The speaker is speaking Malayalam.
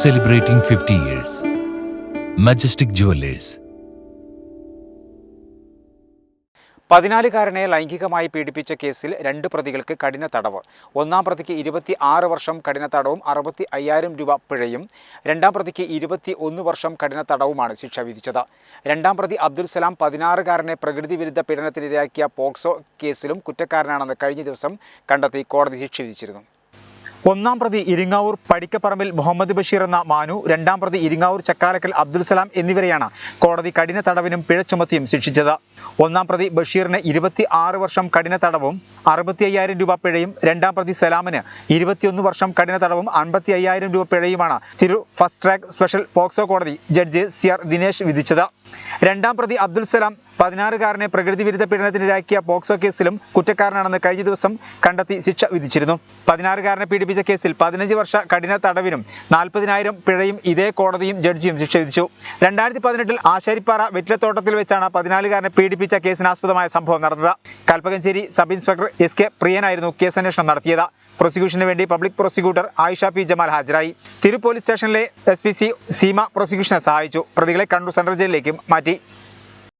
celebrating 50 years. Majestic Jewelers. പതിനാലുകാരനെ ലൈംഗികമായി പീഡിപ്പിച്ച കേസിൽ രണ്ട് പ്രതികൾക്ക് കഠിന തടവ് ഒന്നാം പ്രതിക്ക് ഇരുപത്തി ആറ് വർഷം കഠിന തടവും അറുപത്തി അയ്യായിരം രൂപ പിഴയും രണ്ടാം പ്രതിക്ക് ഇരുപത്തി ഒന്ന് വർഷം കഠിന തടവുമാണ് ശിക്ഷ വിധിച്ചത് രണ്ടാം പ്രതി അബ്ദുൽ സലാം പതിനാറുകാരനെ പ്രകൃതി വിരുദ്ധ പീഡനത്തിനിരയാക്കിയ പോക്സോ കേസിലും കുറ്റക്കാരനാണെന്ന് കഴിഞ്ഞ ദിവസം കണ്ടെത്തി കോടതി ശിക്ഷ വിധിച്ചിരുന്നു ഒന്നാം പ്രതി ഇരിങ്ങാവൂർ പടിക്കപ്പറമ്പിൽ മുഹമ്മദ് ബഷീർ എന്ന മാനു രണ്ടാം പ്രതി ഇരിങ്ങാവൂർ ചക്കാലക്കൽ അബ്ദുൽ സലാം എന്നിവരെയാണ് കോടതി കഠിന തടവിനും പിഴ ചുമത്തിയും ശിക്ഷിച്ചത്. ഒന്നാം പ്രതി ബഷീറിന് ഇരുപത്തി ആറ് വർഷം കഠിന തടവും അറുപത്തി അയ്യായിരം രൂപ പിഴയും രണ്ടാം പ്രതി സലാമിന് ഇരുപത്തിയൊന്ന് വർഷം കഠിന തടവും അൻപത്തി അയ്യായിരം രൂപ പിഴയുമാണ് തിരു ഫസ്റ്റ് ട്രാക്ക് സ്പെഷ്യൽ പോക്സോ കോടതി ജഡ്ജി സി ആർ ദിനേശ് വിധിച്ചത്. രണ്ടാം പ്രതി അബ്ദുൽ സലാം പതിനാറുകാരനെ പ്രകൃതി വിരുദ്ധ പീഡനത്തിനിരാക്കിയ പോക്സോ കേസിലും കുറ്റക്കാരനാണെന്ന് കഴിഞ്ഞ ദിവസം കണ്ടെത്തി ശിക്ഷ വിധിച്ചിരുന്നു. പതിനാറുകാരനെ പീഡിപ്പിച്ച കേസിൽ പതിനഞ്ച് വർഷ കഠിന തടവിനും നാൽപ്പതിനായിരം പിഴയും ഇതേ കോടതിയും ജഡ്ജിയും ശിക്ഷ വിധിച്ചു. രണ്ടായിരത്തി പതിനെട്ടിൽ ആശാരിപ്പാറ വെറ്റിലത്തോട്ടത്തിൽ വെച്ചാണ് പതിനാലുകാരനെ പീഡിപ്പിച്ച കേസിനാസ്പദമായ സംഭവം നടന്നത്. Kalpakanchery sub inspector S K പ്രിയനായിരുന്നു കേസന്വേഷണം നടത്തിയത്. പ്രോസിക്യൂഷന് വേണ്ടി public prosecutor Ayisha P Jamal ഹാജരായി. തിരു പോലീസ് സ്റ്റേഷനിലെ എസ് പി സി സീമ പ്രോസിക്യൂഷനെ സഹായിച്ചു. പ്രതികളെ കണ്ണൂർ സെൻട്രൽ ജയിലിലേക്കും മാറ്റി.